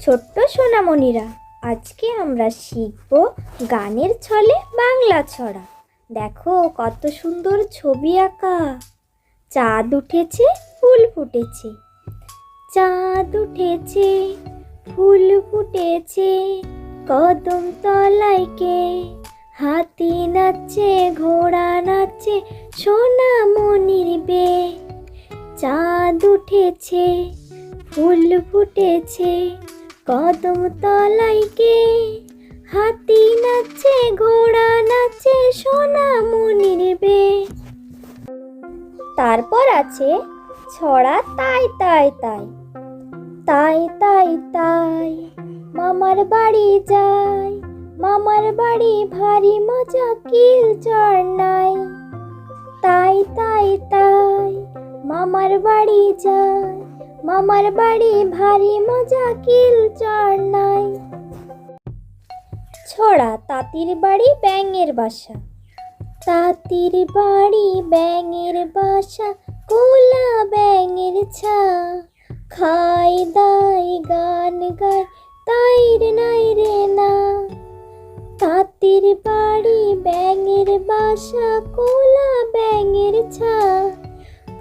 ছোট্ট সোনামণিরা, আজকে আমরা শিখব গানের ছলে বাংলা ছড়া। দেখো কত সুন্দর ছবি আঁকা। চাঁদ উঠেছে, ফুল ফুটেছে। চাঁদ উঠেছে, ফুল ফুটেছে, কদম তলায় কে? হাতি নাচছে, ঘোড়া নাচছে, সোনামণির বে। চাঁদ উঠেছে, ফুল ফুটেছে কদম তলায় কে? হাতি নাচে, ঘোড়া নাচে, সোনা মনির বে। তারপর আছে ছড়া তাই তাই তাই। তাই তাই তাই, মামার বাড়ি যাই মামার বাড়ি ভারী মজা, কিল চড় নাই। তাই তাই তাই, মামার বাড়ি যাই মামার বাড়ি ভারী মজা কিল চড় নাই। ছড়া তাঁতির বাড়ি ব্যাঙের বাসা। তাঁতির বাড়ি ব্যাঙের বাসা, কোলা ব্যাঙের ছা। খাই দাই গান গায় তাই রে নাই রে না। তাঁতির বাড়ি ব্যাঙের বাসা, কোলা ব্যাঙের ছা।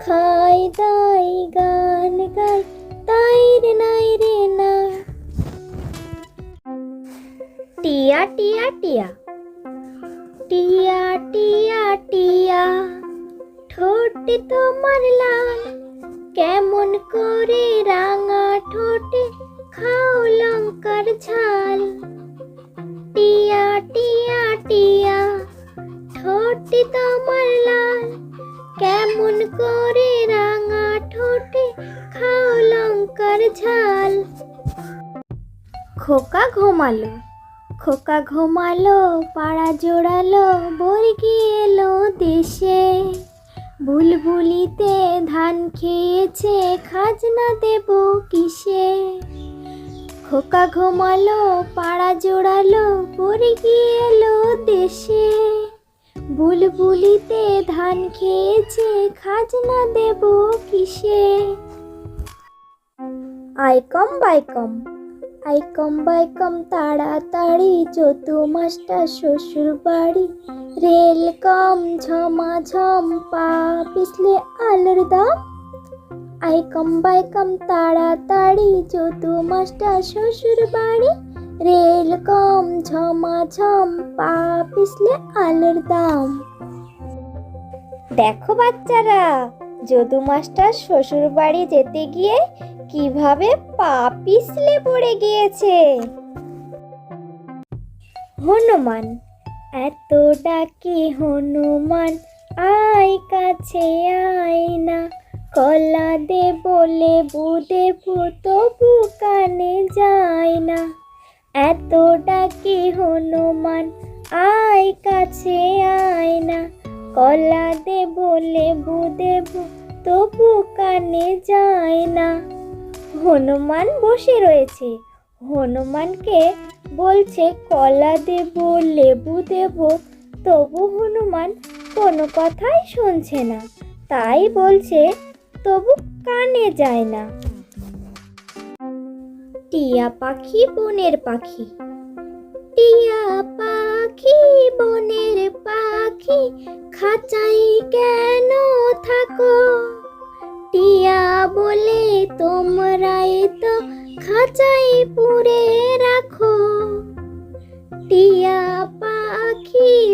খাই দাই গান গাই, তাই রে, নাই রে, না। টিয়া টিয়া টিয়া। টিয়া টিয়া টিয়া, ঠোঁটে তোমার লাল। কেমন করে রাঙা ঠোঁটে খাও লঙ্কার ঝাল। ঘুমালো, খোকা ঘুমালো, পাড়া জোড়ালো বর্গি এলো দেশে। বুলবুলিতে ধান খেয়েছে, খাজনা দেব কিসে? খোকা ঘুমালো, পাড়া জোড়ালো বর্গি এলো দেশে। বুলবুলিতে ধান খেয়েছে, খাজনা দেব কিসে? আইকম বাইকম আইকম বাইকম তাড়াতাড়ি চতু মাস্টার শ্বশুর বাড়ি রেল কম ঝমাঝম, পা পিছলে আলুর দাম। আইকম বাইকম তাড়াতাড়ি চতু মাস্টার শ্বশুর বাড়ি রেল কম ঝমাঝম, পা পিছলে আলুর দাম। দেখো বাচ্চারা যদু মাস্টার শ্বশুর বাড়ি যেতে গিয়ে কীভাবে পা পিছলে পড়ে গিয়েছে? হনুমান এত ডাকি হনুমান? আয় কাছে আয় না। কলা দে বলে বুদে তবু কানে যায় না। এত ডাকি হনুমান? আয় কাছে আয় না। কলা দে বলে বুদে তবু কানে যায় না। হনুমান বসে রয়েছে। হনুমানকে বলছে, কলা দেব, লেবু দেব, তবু হনুমান কোনো কথাই শুনছে না। তাই বলছে, তবু কানে যায় না। টিয়া পাখি, বনের পাখি। টিয়া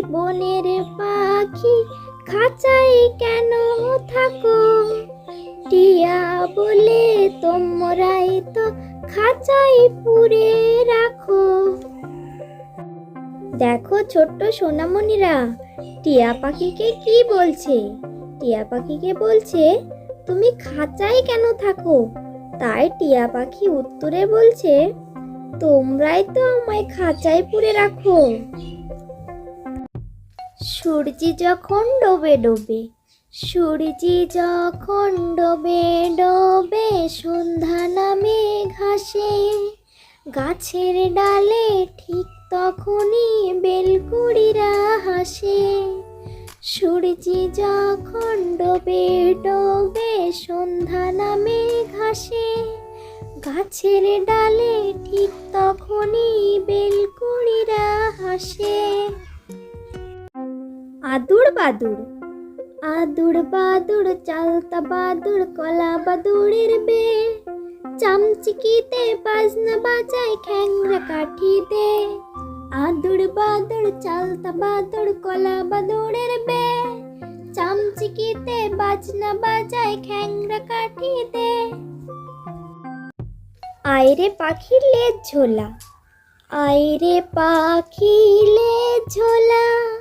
বনের পাখি খাঁচাই কেন থাকো? টিয়া বলে, তোমরাই তো খাঁচাই পুরে রাখো। দেখো ছোট্ট সোনামণিরা, টিয়া পাখিকে কি বলছে? টিয়া পাখিকে বলছে, তুমি খাঁচায় কেন থাকো? তাই টিয়া পাখি উত্তরে বলছে, তোমরাই তো আমায় খাঁচায় পুরে রাখো। সূর্যি যখন ডোবে ডোবে, সূর্যি যখন ডোবে ডোবে, সন্ধ্যা নামে ঘাসে, গাছের ডালে ঠিক তখনই বেলকুড়িরা হাসে। সূর্যি যখন ডোবে ডোবে, সন্ধ্যা নামে ঘাসে, গাছের ডালে ঠিক তখনই বেলকুড়িরা হাসে। আদুর বাদুর আদুর বাদুর চালতা বাদুর কলা বাদুরের বে চামচিকিতে বাজনা বাজায় খ্যাংরা কাঠিতে। আদুর বাদুর চালতা বাদুর কলা বাদুরের বে চামচিকিতে বাজনা বাজায় খ্যাংরা কাঠিতে। আইরে পাখির লেজ ঝোলা। আইরে পাখি লেজ ঝোলা।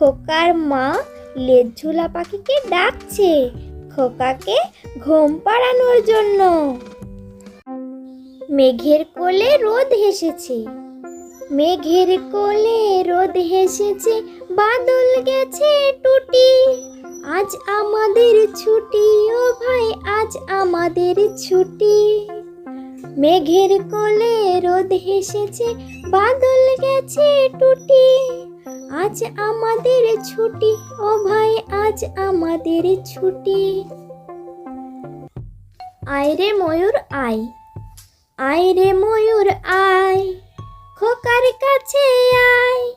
খোকার মা লেজঝোলা পাখিকে ডাকছে খোকাকে ঘুম পাড়ানোর জন্য। মেঘের কোলে রোদ হেসেছে। মেঘের কোলে রোদ হেসেছে, বাদল গেছে টুটি। আজ আমাদের ছুটি, ও ভাই, আজ আমাদের ছুটি। মেঘের কোলে রোদ হেসেছে, বাদল গেছে টুটি। আজ আমাদের ছুটি, ও ভাই, আজ আমাদের ছুটি। আয় রে ময়ূর, আয়। আয় রে ময়ূর, আয়। খোকার কাছে আয়।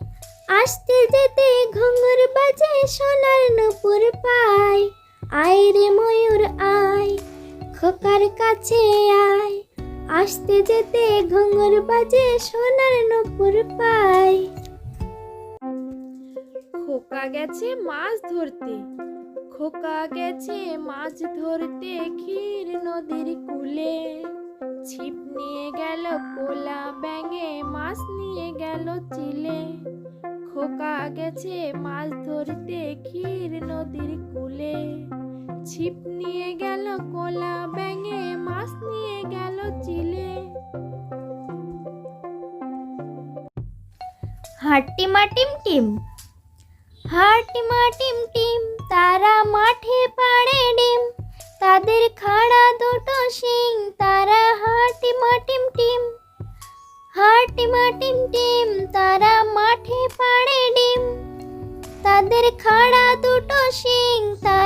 আসতে যেতে ঘুঙুর বাজে সোনার নুপুর পায়। আয় রে ময়ূর, আয়। খোকার কাছে আয়। আসতে যেতে ঘুঙুর বাজে সোনার নুপুর পায়। খোকা গেছে মাছ ধরতে। খোকা গেছে মাছ ধরতে ক্ষীর নদীর কূলে। ছিপ নিয়ে গেল কোলা ব্যাঙে, মাছ নিয়ে গেল চিলে। খোকা গেছে মাছ ধরতে ক্ষীর নদীর কূলে। ছিপ নিয়ে গেল কোলা ব্যাঙে, মাছ নিয়ে গেল চিলে। হাট্টিমা টিম টিম। হাট্টিমা টিম টিম, তারা মাঠে পাড়ে ডিম। তাদের খাড়া দুটো শিং, তারা হাট্টিমা টিম টিম। হাট্টিমা টিম টিম, তারা মাঠে পাড়ে ডিম। তাদের খাড়া দুটো শিং, তারা